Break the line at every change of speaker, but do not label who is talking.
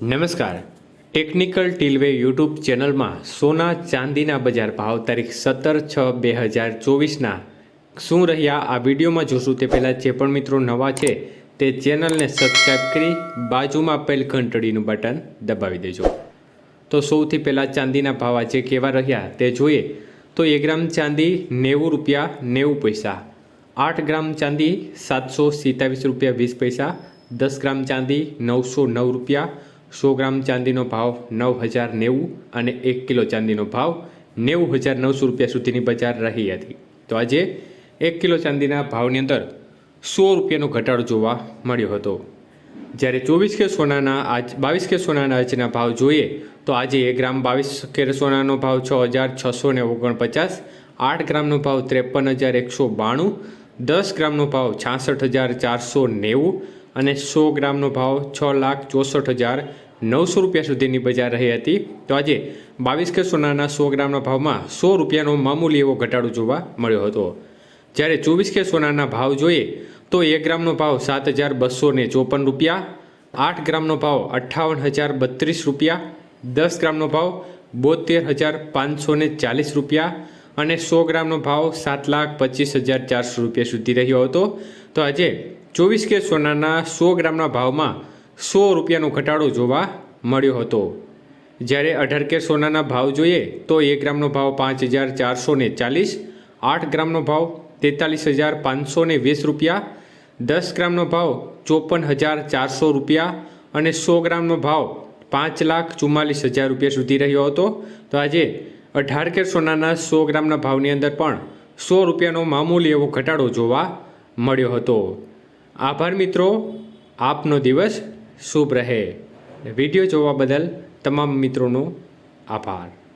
નમસ્કાર. Technical ટીલવે YouTube ચેનલમાં સોના ચાંદીના બજાર ભાવ તારીખ સત્તર છ બે હજાર ચોવીસના. શું રહ્યા? આ વિડીયોમાં જોશું તે પહેલાં જે પણ મિત્રો નવા છે તે ચેનલને સબસ્ક્રાઈબ કરી બાજુમાં આપેલ ઘંટડીનું બટન દબાવી દેજો. તો સૌથી પહેલાં ચાંદીના ભાવ આજે કેવા રહ્યા તે જોઈએ. તો એક ગ્રામ ચાંદી નેવું રૂપિયા નેવું પૈસા, આઠ ગ્રામ ચાંદી સાતસો સિત્તાવીસ રૂપિયા વીસ પૈસા, દસ ગ્રામ ચાંદી નવસો નવ રૂપિયા સો ગ્રામ ચાંદીનો ભાવ નવ હજાર નેવું અને એક કિલો ચાંદીનો ભાવ નેવું હજાર નવસો રૂપિયા સુધીની બજાર રહી હતી. તો આજે એક કિલો ચાંદીના ભાવની અંદર સો રૂપિયાનો ઘટાડો જોવા મળ્યો હતો. જ્યારે ચોવીસ કે સોનાના આજ બાવીસ કે સોનાના આજના ભાવ જોઈએ, તો આજે એક ગ્રામ બાવીસ કેર સોનાનો ભાવ છ હજાર છસો ને ઓગણપચાસ, આઠ ગ્રામનો ભાવ ત્રેપન હજાર એકસો બાણું, દસ ગ્રામનો ભાવ છાસઠ હજાર ચારસો નેવું અને સો ગ્રામનો ભાવ છ લાખ ચોસઠ હજાર નવસો રૂપિયા સુધીની બજાર રહી હતી. તો આજે બાવીસ કે સોનાના સો ગ્રામના ભાવમાં સો રૂપિયાનો મામૂલી એવો ઘટાડો જોવા મળ્યો હતો. જ્યારે ચોવીસ કે સોનાના ભાવ જોઈએ તો એક ગ્રામનો ભાવ સાત હજાર બસો ને ચોપન રૂપિયા, આઠ ગ્રામનો ભાવ અઠ્ઠાવન હજાર બત્રીસ રૂપિયા, દસ ગ્રામનો ભાવ બોતેર હજાર પાંચસો ને ચાલીસ રૂપિયા અને સો ગ્રામનો ભાવ સાત લાખ પચીસ હજાર ચારસો રૂપિયા સુધી રહ્યો હતો. તો આજે ચોવીસ કે સોનાના સો ગ્રામના ભાવમાં સો રૂપિયાનો ઘટાડો જોવા મળ્યો હતો. જ્યારે અઢાર કેર સોનાના ભાવ જોઈએ તો એક ગ્રામનો ભાવ પાંચ હજાર ચારસો ચાલીસ, આઠ ગ્રામનો ભાવ તેતાલીસ હજાર પાંચસો વીસ રૂપિયા, દસ ગ્રામનો ભાવ ચોપન હજાર ચારસો રૂપિયા અને સો ગ્રામનો ભાવ પાંચ લાખ ચુમ્માલીસ હજાર રૂપિયા સુધી રહ્યો હતો. તો આજે અઢાર કેર સોનાના સો ગ્રામના ભાવની અંદર પણ સો રૂપિયાનો મામૂલી એવો ઘટાડો જોવા મળ્યો હતો. આભાર મિત્રો, આપનો દિવસ શુભ રહે. વીડિયો જોવા બદલ તમામ મિત્રોનો આભાર.